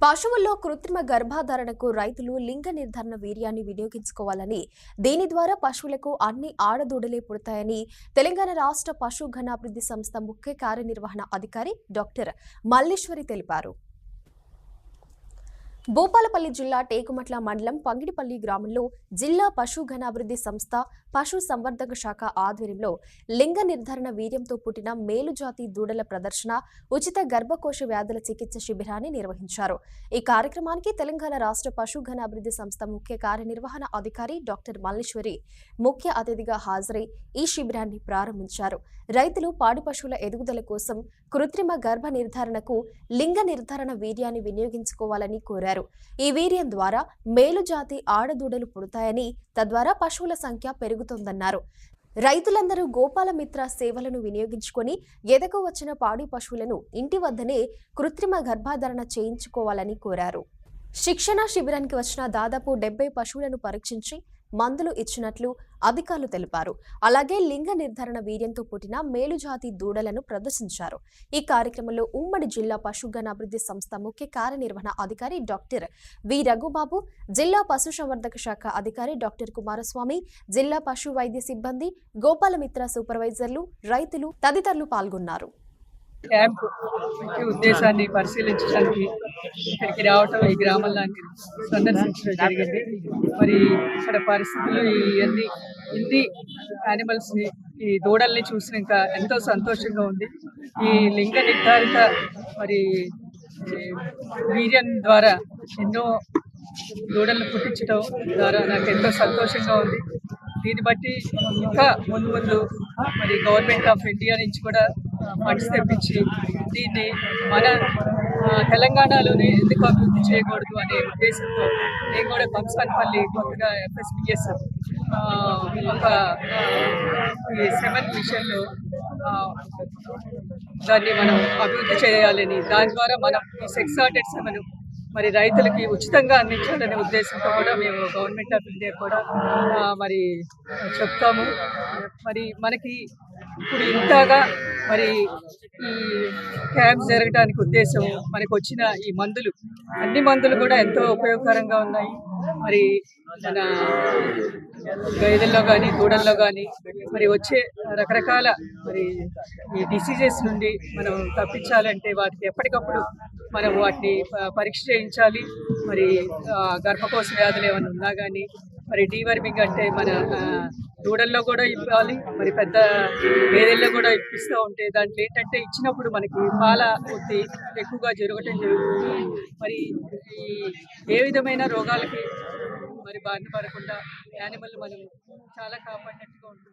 పశువుల్లో కృత్రిమ గర్భధారణకు రైతులు లింగ నిర్ధారణ వీర్యాన్ని వినియోగించుకోవాలని దీని ద్వారా పశువులకు అన్ని ఆడదూడలే పుడతాయని తెలంగాణ రాష్ట్ర పశు ఘనాభివృద్ధి సంస్థ ముఖ్య కార్యనిర్వహణ అధికారి డాక్టర్ మల్లేశ్వరి తెలిపారు. భూపాలపల్లి జిల్లా టేకుమట్ల మండలం పంగిడిపల్లి గ్రామంలో జిల్లా పశు ఘనాభివృద్ధి సంస్థ పశు సంవర్ధక శాఖ ఆధ్వర్యంలో లింగ నిర్ధారణ వీర్యంతో పుట్టిన మేలుజాతి దూడల ప్రదర్శన ఉచిత గర్భకోశ వ్యాధుల చికిత్స శిబిరాన్ని నిర్వహించారు. ఈ కార్యక్రమానికి తెలంగాణ రాష్ట్ర పశు ఘనాభివృద్ధి సంస్థ ముఖ్య కార్యనిర్వహణ అధికారి డాక్టర్ మల్లేశ్వరి ముఖ్య అతిథిగా హాజరై ఈ శిబిరాన్ని ప్రారంభించారు. రైతులు పాడి పశువుల ఎదుగుదల కోసం కృత్రిమ గర్భ నిర్ధారణకు లింగ నిర్ధారణ వీర్యాన్ని వినియోగించుకోవాలని కోరారు. ఈ వీర్యం ద్వారా మేలుజాతి ఆడదూడలు పుడతాయని తద్వారా పశువుల సంఖ్య పెరుగుతుందన్నారు. రైతులందరూ గోపాలమిత్ర సేవలను వినియోగించుకొని ఎదకు వచ్చిన పాడి పశువులను ఇంటి వద్దనే కృత్రిమ గర్భాధారణ చేయించుకోవాలని కోరారు. శిక్షణ శిబిరానికి వచ్చిన దాదాపు డెబ్బై పశువులను పరీక్షించి మందులు ఇచ్చినట్లు అధికారులు తెలిపారు. అలాగే లింగ నిర్ధారణ వీర్యంతో పుట్టిన మేలుజాతి దూడలను ప్రదర్శించారు. ఈ కార్యక్రమంలో ఉమ్మడి జిల్లా పశుగణాభివృద్ధి సంస్థ ముఖ్య కార్యనిర్వహణ అధికారి డాక్టర్ వి. రఘుబాబు జిల్లా పశుసంవర్ధక శాఖ అధికారి డాక్టర్ కుమారస్వామి జిల్లా పశు వైద్య సిబ్బంది గోపాలమిత్ర సూపర్వైజర్లు రైతులు తదితరులు పాల్గొన్నారు. క్యాంప్ ఉద్దేశాన్ని పరిశీలించడానికి ఇక్కడికి రావటం ఈ గ్రామంలాన్ని సందర్శించడం జరిగింది. మరి ఇక్కడ పరిస్థితులు ఇవన్నీ ఇన్ని యానిమల్స్ని ఈ దూడల్ని చూసినాక ఎంతో సంతోషంగా ఉంది. ఈ లింగ నిర్ధారిత మరి ఈ వీర్యం ద్వారా ఎన్నో దూడలను పుట్టించడం ద్వారా నాకు ఎంతో సంతోషంగా ఉంది. దీన్ని బట్టి ఇంకా ముందు ముందు మరి గవర్నమెంట్ ఆఫ్ ఇండియా నుంచి కూడా ఫండ్స్ తెప్పించి దీన్ని మన తెలంగాణలోనే ఎందుకు అభివృద్ధి చేయకూడదు అనే ఉద్దేశంతో నేను కూడా కంసాన్పల్లి కొత్తగా ఎఫ్ఎస్పిఎస్ ఒక ఈ సెవెన్ మిషన్లో దాన్ని మనం అభివృద్ధి చేయాలని దాని ద్వారా మనం సెక్స్ ఆర్టెడ్ సెవెన్ మరి రైతులకి ఉచితంగా అందించాలనే ఉద్దేశంతో కూడా మేము గవర్నమెంట్ ఆఫ్ ఇండియా కూడా మరి చెప్తాము. మరి మనకి ఇప్పుడు ఇంతగా మరి ఈ క్యాంప్ జరగడానికి ఉద్దేశం మనకు వచ్చిన ఈ మందులు. అన్ని మందులు కూడా ఎంతో ఉపయోగకరంగా ఉన్నాయి. మరి మన గైదల్లో కానీ దూడల్లో కానీ మరి వచ్చే రకరకాల మరి ఈ డిసీజెస్ నుండి మనం తప్పించాలంటే వాటికి ఎప్పటికప్పుడు మనం వాటిని పరీక్ష చేయించాలి. మరి గర్భకోశ వ్యాధులు ఏమైనా ఉన్నా కానీ మరి డీవర్మింగ్ అంటే మన దూడల్లో కూడా ఇవ్వాలి మరి పెద్ద గేదెల్లో కూడా ఇప్పిస్తూ ఉంటే దాంట్లో ఏంటంటే ఇచ్చినప్పుడు మనకి పాల ఉత్తి ఎక్కువగా జరగటం జరుగుతుంది. మరి ఈ ఏ విధమైన రోగాలకి మరి బారిన పడకుండా యానిమల్ మనం చాలా కాపాడినట్టుగా ఉంటుంది